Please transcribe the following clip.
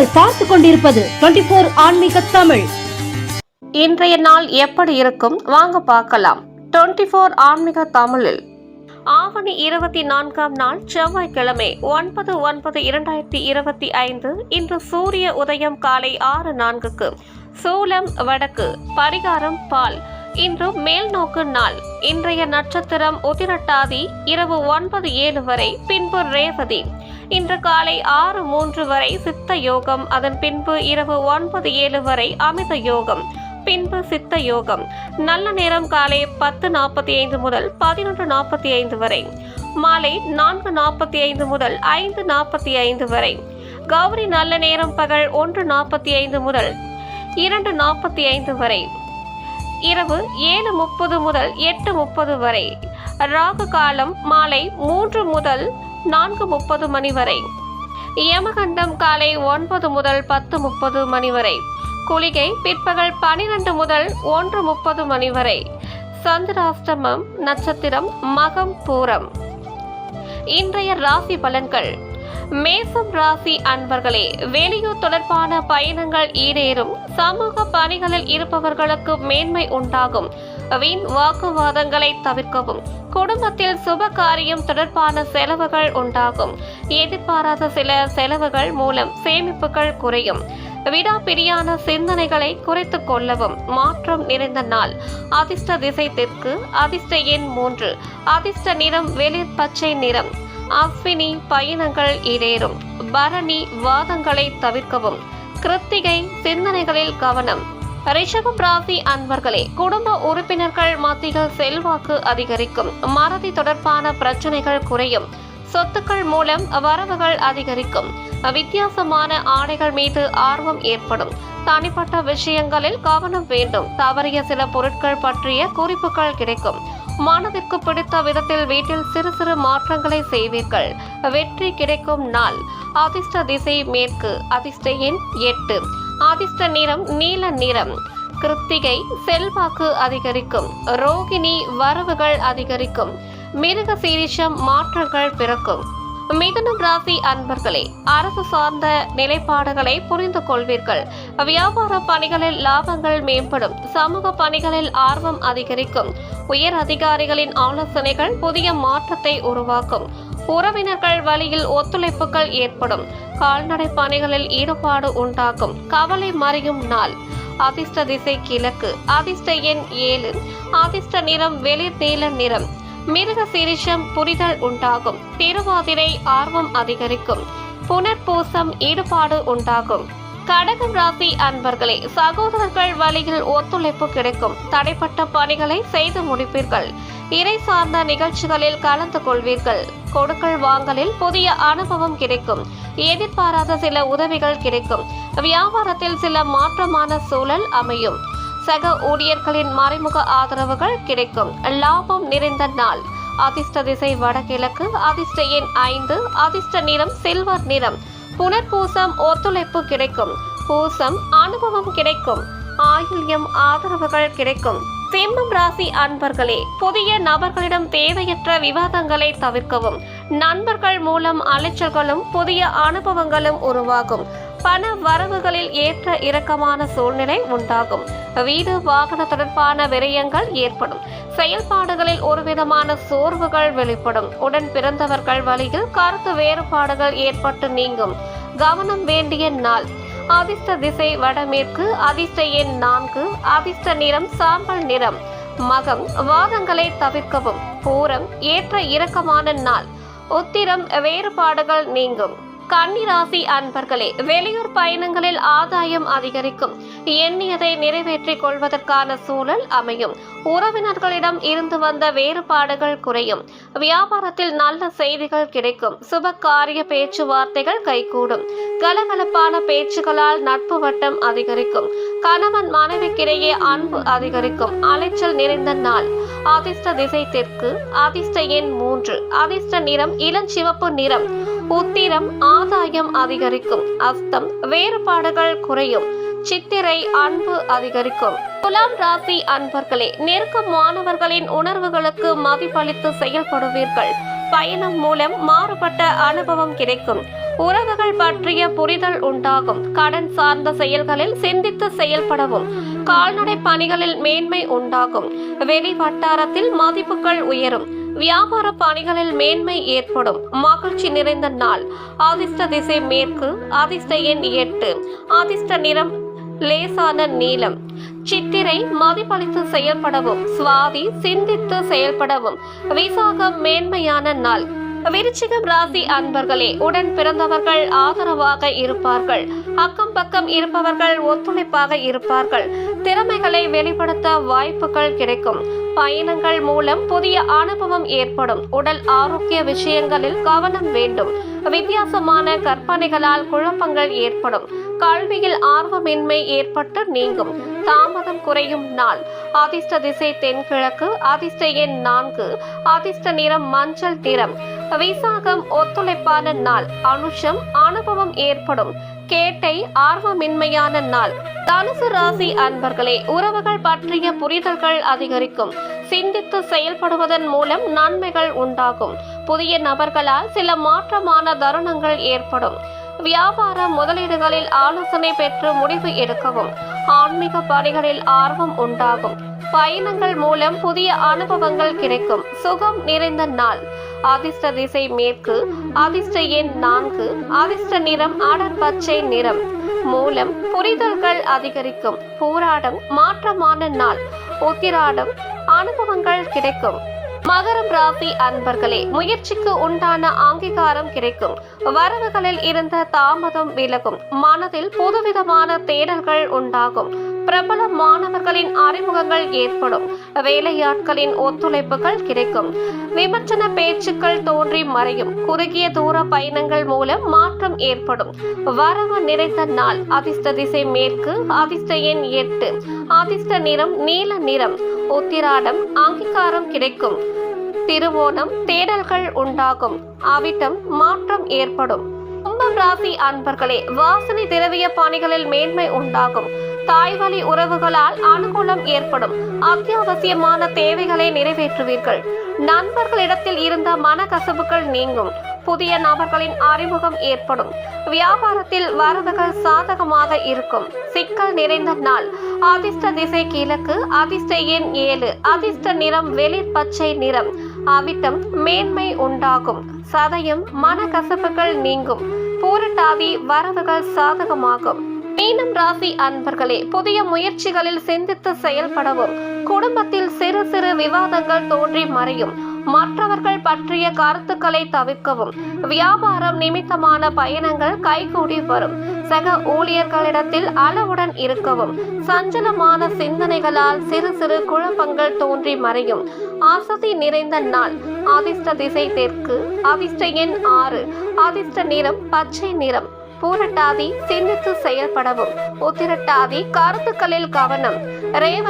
நீங்கள் பார்த்து கொண்டிருப்பது டுவெண்டி போர் ஆன்மீக தமிழ். இன்றைய நாள் எப்படி இருக்கும்? வாங்க பார்க்கலாம். டுவெண்ட்டி ஃபோர் ஆன்மீக தமிழில். ஆவணி இருபத்தி நான்காம் நாள் செவ்வாய்க்கிழமை ஒன்பது ஒன்பது இரண்டாயிரத்தி இருபத்தி ஐந்து இன்று சூரிய உதயம் காலை ஆறு நான்குக்கு. சூலம் வடக்கு பரிகாரம் பால். இன்று மேல் நோக்கு நாள். இன்றைய நட்சத்திரம் உதிரட்டாதி இரவு ஒன்பது ஏழு வரை பின்பு ரேவதி. இன்று காலை ஆறு மூன்று வரை சித்த யோகம் அதன் பின்பு இரவு ஒன்பது ஏழு வரை அமித யோகம். பின்பு சித்த யோகம். நல்ல நேரம் காலை பத்து நாற்பத்தி ஐந்து முதல் பதினொன்று நாற்பத்தி ஐந்து வரை. மாலை நான்கு நாற்பத்தி ஐந்து முதல் ஐந்து நாற்பத்தி ஐந்து வரை. கௌரி நல்ல நேரம் பகல் ஒன்று நாற்பத்தி ஐந்து முதல் இரண்டு நாற்பத்தி ஐந்து வரை. இரவு ஏழு முப்பது முதல் எட்டு முப்பது வரை. ராகு காலம் மாலை மூன்று முதல் நான்கு முப்பது மணி வரை. யமகண்டம் காலை ஒன்பது முதல் பத்து முப்பது மணி வரை. குளிகை பிற்பகல் பனிரெண்டு முதல் ஒன்று முப்பது மணி வரை. சந்திராஷ்டமம் நட்சத்திரம் மகம் பூரம். இன்றைய ராசி பலன்கள். மேசம் ராசி அன்பர்களே வெளியூர் தொடர்பான பயணங்கள் ஈடேறும். சமூக பணிகளில் இருப்பவர்களுக்கு மேன்மை உண்டாகும். வீண் வாக்குவாதங்களை தவிர்க்கவும். குடும்பத்தில் சுப காரியம் தொடர்பான செலவுகள் உண்டாகும். எதிர்பாராத சில செலவுகள் மூலம் சேமிப்புகள் குறையும். விடாப்பிடியான சிந்தனைகளை குறைத்து கொள்ளவும் மாற்றம் நிறைந்த நாள். அதிர்ஷ்ட திசை தெற்கு அதிர்ஷ்ட எண் மூன்று அதிர்ஷ்ட நிறம் வெளிர் பச்சை நிறம். அஸ்வினி பயணங்கள் இடேறும். பரணி வாதங்களை தவிர்க்கவும். கிருத்திகை சிந்தனைகளில் கவனம். ரிஷபம் ராசி அன்பர்களே குடும்ப உறுப்பினர்கள் மத்தியில் செல்வாக்கு அதிகரிக்கும். மறதி தொடர்பான பிரச்சனைகள் குறையும். சொத்துக்கள் மூலம் வரவுகள் அதிகரிக்கும். வித்தியாசமான ஆடைகள் மீது ஆர்வம் ஏற்படும். தனிப்பட்ட விஷயங்களில் கவனம் வேண்டும். தவறிய சில பொருட்கள் பற்றிய குறிப்புகள் கிடைக்கும். மனதிற்கு பிடித்த விதத்தில் வீட்டில் சிறு சிறு மாற்றங்களை செய்வீர்கள். வெற்றி கிடைக்கும் நாள். அதிர்ஷ்ட திசை மேற்கு. அதிர்ஷ்ட எண் எட்டு. அதிர்ஷ்ட நிறம் நீல நிறம். கிருத்திகை செல்வாக்கு அதிகரிக்கும். ரோகிணி வரவுகள் அதிகரிக்கும். மிருக சீரிஷம் மாற்றங்கள் பிறக்கும். மிதுனம் ராசி அன்பர்களே அரசு சார்ந்த நிலைப்பாடுகளை புரிந்து கொள்வீர்கள். வியாபார பணிகளில் லாபங்கள் மேம்படும். சமூக பணிகளில் ஆர்வம் அதிகரிக்கும். உயர் அதிகாரிகளின் ஆலோசனைகள் புதிய மாற்றத்தை உருவாக்கும். உறவினர்கள் வழியில் ஒத்துழைப்புகள் ஏற்படும். கால்நடை பணிகளில் ஈடுபாடு உண்டாகும். கவலை மறையும் நாள். அதிர்ஷ்ட திசை கிழக்கு. அதிர்ஷ்ட எண் ஏழு. அதிர்ஷ்ட நிறம் வெளிர் நீல நிறம். மிருக சிரிஷம் புரிதல் உண்டாகும். திருவாதிரை ஆர்வம் அதிகரிக்கும். புனர்பூசம் ஈடுபாடு உண்டாகும். கடகம் ராசி அன்பர்களே சகோதரர்கள் வழியில் ஒத்துழைப்பு கிடைக்கும். தடைப்பட்ட பணிகளை செய்து முடிப்பீர்கள். இறை சார்ந்த நிகழ்ச்சிகளில் கலந்து கொள்வீர்கள். கொடுக்கல் வாங்கலில் புதிய அனுபவம் கிடைக்கும். எதிர்பாராத சில உதவிகள் கிடைக்கும். வியாபாரத்தில் சில மாற்றமான சூழல் அமையும். சக ஊழியர்களின் மறைமுக ஆதரவுகள் கிடைக்கும். லாபம் நிறைந்த நாள். அதிர்ஷ்ட திசை வடகிழக்கு அதிர்ஷ்ட எண் ஐந்து அதிர்ஷ்ட நிறம் சில்வர் நிறம். புனர்பூசம் ஒத்துழைப்பு கிடைக்கும். பூசம் அனுபவம் கிடைக்கும். ஆயுள்யம் ஆதரவுகள் கிடைக்கும். சிம்மம் ராசி அன்பர்களே புதிய நபர்களிடம் தேவையற்ற விவாதங்களை தவிர்க்கவும் நண்பர்கள் மூலம் அலைச்சல்களும் புதிய அனுபவங்களும் உருவாகும். பண வரவுகளில் ஏற்ற இறக்கமான சூழ்நிலை உண்டாகும். வீடு வாகன தொடர்பான விரயங்கள் ஏற்படும். செயல்பாடுகளில் ஒருவிதமான சோர்வுகள் வெளிப்படும். உடன் பிறந்தவர்கள் வழியில் கருத்து வேறுபாடுகள் ஏற்பட்டு நீங்கும். கவனம் வேண்டிய நாள். அதிர்ஷ்ட திசை வடமேற்கு அதிர்ஷ்ட எண் நான்கு அதிர்ஷ்ட நிறம் சாம்பல் நிறம். மகம் வாதங்களை தவிர்க்கவும். பூரம் ஏற்ற இறக்கமான நாள். உத்திரம் வேறுபாடுகள் நீங்கும். கன்னிராசி அன்பர்களே வெளியூர் பயணங்களில் ஆதாயம் அதிகரிக்கும். எண்ணியதை நிறைவேற்றிக் கொள்வதற்கான சூழல் அமையும். உறவினர்களிடம் இருந்து வந்த வேறுபாடுகள் குறையும். வியாபாரத்தில் நல்ல செய்திகள் கிடைக்கும். சுப காரிய பேச்சுவார்த்தைகள் கைகூடும். கலகலப்பான பேச்சுகளால் நட்பு வட்டம் அதிகரிக்கும். கணவன் மனைவிக்கிடையே அன்பு அதிகரிக்கும் அலைச்சல் நிறைந்த நாள். அதிர்ஷ்ட திசை தெற்கு அதிர்ஷ்ட எண் மூன்று. அதிர்ஷ்ட நிறம் இளஞ்சிவப்பு நிறம். உத்திரம் ஆதாயம் அதிகரிக்கும். அஸ்தம் வேறுபாடுகள் குறையும். சித்திரை அன்பு அதிகரிக்கும். துலாம் ராசி அன்பர்களே நெருக்கமானவர்களின் உணர்வுகளுக்கு மதிப்பளித்து செயல்படுவீர்கள். பயணம் மூலம் மாறுபட்ட அனுபவம் கிடைக்கும். உறவுகள் பற்றிய புரிதல் உண்டாகும். கடன் சார்ந்த செயல்களில் சிந்தித்து செயல்படவும் கால்நடை பணிகளில் மேன்மை உண்டாகும். வெளி வட்டாரத்தில் மதிப்புகள் உயரும். வியாபார பணிகளில் மேன்மை ஏற்படும். மகிழ்ச்சி நிறைந்த நாள். அதிர்ஷ்ட திசை மேற்கு அதிர்ஷ்ட எண் எட்டு. அதிர்ஷ்ட நிறம் லேசான நீளம் சித்திரை மதிப்பளித்து செயல்படவும் சுவாதி சிந்தித்து செயல்படவும். விசாகம் மேன்மையான நாள். விருச்சிகம் ராசி அன்பர்களே உடன் பிறந்தவர்கள் ஆதரவாக இருப்பார்கள். அக்கம் பக்கம் இருப்பவர்கள் ஒத்துழைப்பாக இருப்பார்கள். திறமைகளை வெளிப்படுத்த வாய்ப்புகள் கிடைக்கும். பயணங்கள் மூலம் புதிய அனுபவம் ஏற்படும். உடல் ஆரோக்கிய விஷயங்களில் கவனம் வேண்டும். வித்தியாசமான கற்பனைகளால் குழப்பங்கள் ஏற்படும். கல்வியில் ஆர்வமின்மை ஏற்பட்டு நீங்கும். தாமதம் குறையும் நாள். அதிர்ஷ்ட திசை தென்கிழக்கு அதிர்ஷ்ட எண் நான்கு. அதிர்ஷ்ட நிறம் மஞ்சள் நிறம். விசாகம் ஒத்துழைப்பான நாள். அனுஷம் அனுபவம் ஏற்படும். கேட்டை ஆர்வமின்மையான நாள். தனுசு ராசி அன்பர்களே உறவுகள் பற்றிய புரிதல்கள் அதிகரிக்கும். சிந்தித்து செயல்படுவதன் மூலம் நன்மைகள் உண்டாகும். புதிய நபர்களால் சில மாற்றமான தருணங்கள் ஏற்படும். வியாபார முதலீடுகளில் ஆலோசனை பெற்று முடிவு எடுக்கவும். ஆன்மீக பணிகளில் ஆர்வம் உண்டாகும். பயணங்கள் மூலம் புதிய அனுபவங்கள் கிடைக்கும். சுகம் நிறைந்த நாள். அதிர்ஷ்ட திசை மேற்கு அதிர்ஷ்ட எண் நான்கு அதிர்ஷ்ட நிறம் ஆடர் பச்சை நிறம். மூலம் புரிதல்கள் அதிகரிக்கும். போராடம் மாற்றமான நாள். உத்திராடம் அனுபவங்கள் கிடைக்கும். மகரம் ராசி அன்பர்களே முயற்சிக்கு உண்டான அங்கீகாரம் கிடைக்கும். வரவுகளில் இருந்த தாமதம் விலகும். மனதில் புதுவிதமான தேடல்கள் உண்டாகும். பிரபல மாணவர்களின் அறிமுகங்கள் ஏற்படும். வேலையாட்களின் ஒத்துழைப்புகள் கிடைக்கும். விமர்சன பேச்சுக்கள் தோன்றி மறையும். குறுகிய தூர பயணங்கள் மூலம் மாற்றம் ஏற்படும். வரவு நிறைந்த நாள் அதிர்ஷ்ட திசை மேற்கு அதிர்ஷ்ட எண் எட்டு. அதிர்ஷ்ட நிறம் நீல நிறம். உத்திராடம் அங்கீகாரம் கிடைக்கும். திருவோணம் தேடல்கள் உண்டாகும். அவிட்டம் மாற்றம் ஏற்படும். கும்பம் ராசி அன்பர்களே வாசனை திரவிய பாணிகளில் மேன்மை உண்டாகும். தாய்வழி உறவுகளால் அனுகூலம் ஏற்படும். அத்தியாவசியமான தேவைகளை நிறைவேற்றுவீர்கள். நண்பர்களிடத்தில் இருந்த மனக்கசப்புகள் நீங்கும். புதிய நபர்களின் அறிமுகம் ஏற்படும். வியாபாரத்தில் வரவுகள் சாதகமாக இருக்கும். சிக்கல் நிறைந்த நாள். அதிர்ஷ்ட திசை கிழக்கு அதிர்ஷ்ட எண் ஏழு அதிர்ஷ்ட நிறம் வெளிர் பச்சை நிறம். அவிட்டம் மேன்மை உண்டாகும். சதயம் மனக்கசப்புகள் நீங்கும். பூரட்டாதி வரவுகள் சாதகமாகும். மீனம் ராசி அன்பர்களே புதிய முயற்சிகளில் சிந்தித்து செயல்படவும் குடும்பத்தில் சிறு சிறு விவாதங்கள் தோன்றி மறையும். மற்றவர்கள் பற்றிய கருத்துக்களை தவிர்க்கவும். வியாபாரம் நிமித்தமான பயணங்கள் கைகூடி வரும். சக ஊழியர்களிடத்தில் அளவுடன் இருக்கவும். சஞ்சலமான சிந்தனைகளால் சிறு சிறு குழப்பங்கள் தோன்றி மறையும். ஆசதி நிறைந்த நாள். அதிர்ஷ்ட திசை தெற்கு. அதிர்ஷ்ட எண் ஆறு. அதிர்ஷ்ட நிறம் பச்சை நிறம். பூரட்டாதி சிந்தித்து செயல்படவும். உத்திரட்டாதி கருத்துக்களில் கவனம். ரேவ